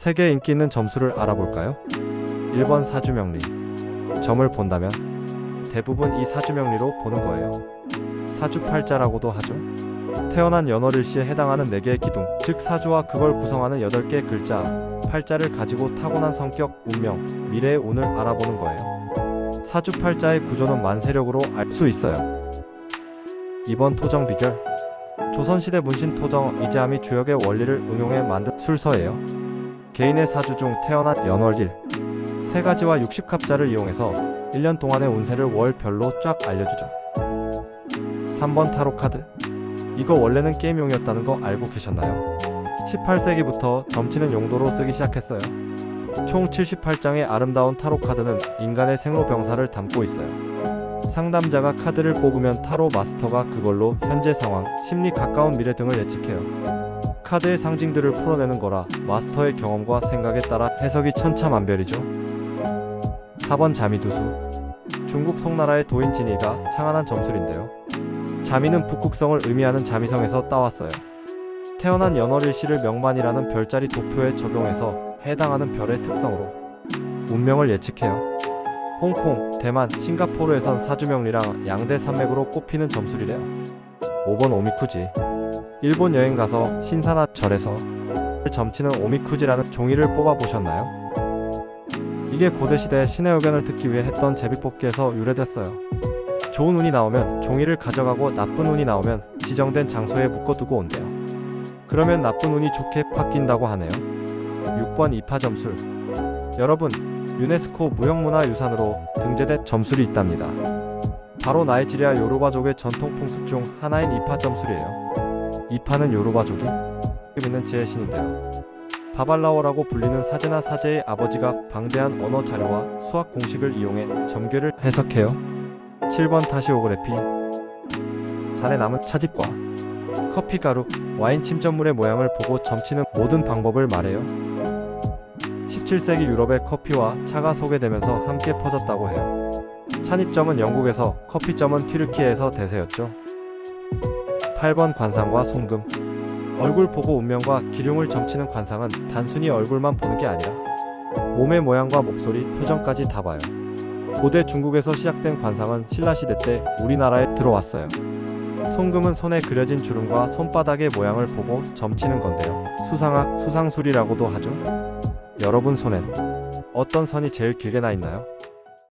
세계 인기 있는 점수를 알아볼까요? 1번 사주명리. 점을 본다면 대부분 이 사주명리로 보는 거예요. 사주팔자라고도 하죠. 태어난 연월일시에 해당하는 4개의 기둥, 즉 사주와 그걸 구성하는 8개의 글자, 팔자를 가지고 타고난 성격, 운명, 미래의 운을 알아보는 거예요. 사주팔자의 구조는 만세력으로 알 수 있어요. 2번 토정 비결. 조선시대 문신 토정 이재함이 주역의 원리를 응용해 만든 술서예요. 개인의 사주 중 태어난 연월 일 세 가지와 60갑자를 이용해서 1년 동안의 운세를 월별로 쫙 알려주죠. 3번 타로 카드. 이거 원래는 게임용이었다는 거 알고 계셨나요? 18세기부터 점치는 용도로 쓰기 시작했어요. 총 78장의 아름다운 타로 카드는 인간의 생로병사를 담고 있어요. 상담자가 카드를 뽑으면 타로 마스터가 그걸로 현재 상황, 심리 가까운 미래 등을 예측해요. 카드의 상징들을 풀어내는 거라 마스터의 경험과 생각에 따라 해석이 천차만별이죠. 4번 자미두수. 중국 송나라의 도인 진이가 창안한 점술인데요. 자미는 북극성을 의미하는 자미성에서 따왔어요. 태어난 연월일시를 명만이라는 별자리 도표에 적용해서 해당하는 별의 특성으로 운명을 예측해요. 홍콩, 대만, 싱가포르에선 사주명리랑 양대 산맥으로 꼽히는 점술이래요. 5번 오미쿠지. 일본 여행 가서 신사나 절에서 점치는 오미쿠지라는 종이를 뽑아 보셨나요? 이게 고대시대 신의 의견을 듣기 위해 했던 제비뽑기에서 유래됐어요. 좋은 운이 나오면 종이를 가져가고 나쁜 운이 나오면 지정된 장소에 묶어두고 온대요. 그러면 나쁜 운이 좋게 바뀐다고 하네요. 6번 이파 점술. 여러분, 유네스코 무형문화유산으로 등재된 점술이 있답니다. 바로 나이지리아 요르바족의 전통 풍습 중 하나인 이파 점술이에요. 이파는 요르바족이 있는 지혜의 신인데요. 바발라워라고 불리는 사제나 사제의 아버지가 방대한 언어 자료와 수학 공식을 이용해 점괘를 해석해요. 7번 타시오그래피 잔에 남은 차집과 커피 가루, 와인 침전물의 모양을 보고 점치는 모든 방법을 말해요. 17세기 유럽에 커피와 차가 소개되면서 함께 퍼졌다고 해요. 찬입점은 영국에서, 커피점은 튀르키예에서 대세였죠. 8번 관상과 송금 얼굴 보고 운명과 기륭을 점치는 관상은 단순히 얼굴만 보는 게 아니라 몸의 모양과 목소리, 표정까지 다 봐요. 고대 중국에서 시작된 관상은 신라시대 때 우리나라에 들어왔어요. 송금은 손에 그려진 주름과 손바닥의 모양을 보고 점치는 건데요. 수상학, 수상술이라고도 하죠. 여러분 손엔 어떤 선이 제일 길게 나 있나요?